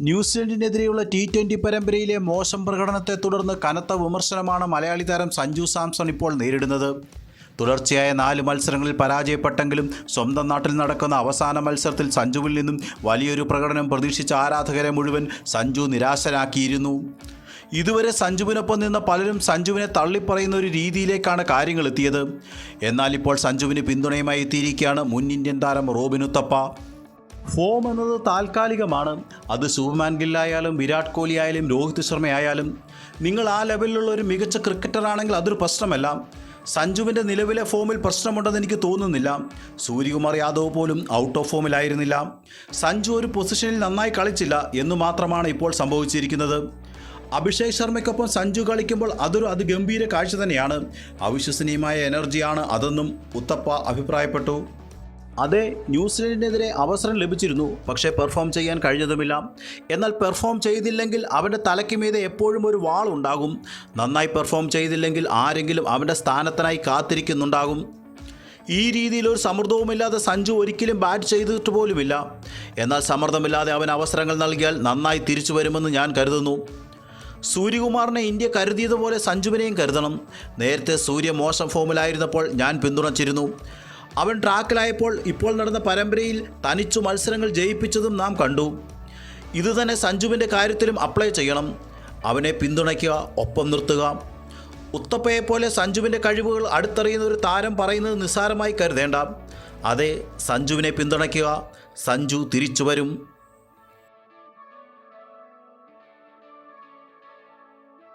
ന്യൂസിലൻഡിനെതിരെയുള്ള T twenty പരമ്പരയിലെ മോശം പ്രകടനത്തെ തുടർന്ന് കനത്ത വിമർശനമാണ് മലയാളി താരം സഞ്ജു സാംസൺ ഇപ്പോൾ നേരിടുന്നത്. തുടർച്ചയായ നാല് മത്സരങ്ങളിൽ പരാജയപ്പെട്ടെങ്കിലും സ്വന്തം നാട്ടിൽ നടക്കുന്ന അവസാന മത്സരത്തിൽ സഞ്ജുവിൽ നിന്നും വലിയൊരു പ്രകടനം പ്രതീക്ഷിച്ച ആരാധകരെ മുഴുവൻ സഞ്ജു നിരാശനാക്കിയിരുന്നു. ഇതുവരെ സഞ്ജുവിനൊപ്പം നിന്ന പലരും സഞ്ജുവിനെ തള്ളിപ്പറയുന്ന ഒരു രീതിയിലേക്കാണ് കാര്യങ്ങൾ എത്തിയത് എന്നാൽ ഇപ്പോൾ സഞ്ജുവിന് പിന്തുണയുമായി എത്തിയിരിക്കുകയാണ് മുൻ ഇന്ത്യൻ താരം റോബിൻ ഉത്തപ്പ. ഫോം എന്നത് താൽക്കാലികമാണ്. അത് സൂപ്പർമാൻ ഗില്ലായാലും വിരാട് കോഹ്ലി ആയാലും രോഹിത് ശർമ്മ ആയാലും നിങ്ങൾ ആ ലെവലിലുള്ള ഒരു മികച്ച ക്രിക്കറ്ററാണെങ്കിൽ അതൊരു പ്രശ്നമല്ല. സഞ്ജുവിന്റെ നിലവിലെ ഫോമിൽ പ്രശ്നമുണ്ടെന്ന് എനിക്ക് തോന്നുന്നില്ല. സൂര്യകുമാർ യാദവ് പോലും ഔട്ട് ഓഫ് ഫോമിലായിരുന്നില്ല സഞ്ജു ഒരു പൊസിഷനിൽ നന്നായി കളിച്ചില്ല എന്ന് മാത്രമാണ് ഇപ്പോൾ സംഭവിച്ചിരിക്കുന്നത്. അഭിഷേക് ശർമ്മയ്ക്കൊപ്പം സഞ്ജു കളിക്കുമ്പോൾ അതൊരു അതിഗംഭീര കാഴ്ച തന്നെയാണ്. അവിശ്വസനീയമായ എനർജിയാണ് അതെന്നും ഉത്തപ്പ അഭിപ്രായപ്പെട്ടു. അതെ ന്യൂസിലൻഡിനെതിരെ അവസരം ലഭിച്ചിരുന്നു പക്ഷേ പെർഫോം ചെയ്യാൻ കഴിഞ്ഞതുമില്ല. എന്നാൽ പെർഫോം ചെയ്തില്ലെങ്കിൽ അവന്റെ തലയ്ക്ക് മീതെ എപ്പോഴും ഒരു വാൾ ഉണ്ടാകും. നന്നായി പെർഫോം ചെയ്തില്ലെങ്കിൽ ആരെങ്കിലും അവന്റെ സ്ഥാനത്തിനായി കാത്തിരിക്കുന്നുണ്ടാകും. ഈ രീതിയിൽ ഒരു സമ്മർദ്ദവുമില്ലാതെ സഞ്ജു ഒരിക്കലും ബാറ്റ് ചെയ്തിട്ട് പോലുമില്ല. എന്നാൽ സമ്മർദ്ദമില്ലാതെ അവൻ അവസരങ്ങൾ നൽകിയാൽ നന്നായി തിരിച്ചു വരുമെന്ന് ഞാൻ കരുതുന്നു. സൂര്യകുമാറിനെ ഇന്ത്യ കരുതിയതുപോലെ സഞ്ജുവിനെയും കരുതണം. നേരത്തെ സൂര്യ മോശം ഫോമിലായിരുന്നപ്പോൾ ഞാൻ പിന്തുണച്ചിരുന്നു. അവൻ ട്രാക്കിലായപ്പോൾ ഇപ്പോൾ നടന്ന പരമ്പരയിൽ തനിച്ചു മത്സരങ്ങൾ ജയിപ്പിച്ചതും നാം കണ്ടു. ഇതുതന്നെ സഞ്ജുവിന്റെ കാര്യത്തിലും അപ്ലൈ ചെയ്യണം. അവനെ പിന്തുണയ്ക്കുക ഒപ്പം നിർത്തുക. ഉത്തപ്പയെപ്പോലെ സഞ്ജുവിന്റെ കഴിവുകൾ അടുത്തറിയുന്ന ഒരു താരം പറയുന്നത് നിസ്സാരമായി കരുതേണ്ട. അതെ സഞ്ജുവിനെ പിന്തുണയ്ക്കുക. സഞ്ജു തിരിച്ചു വരും.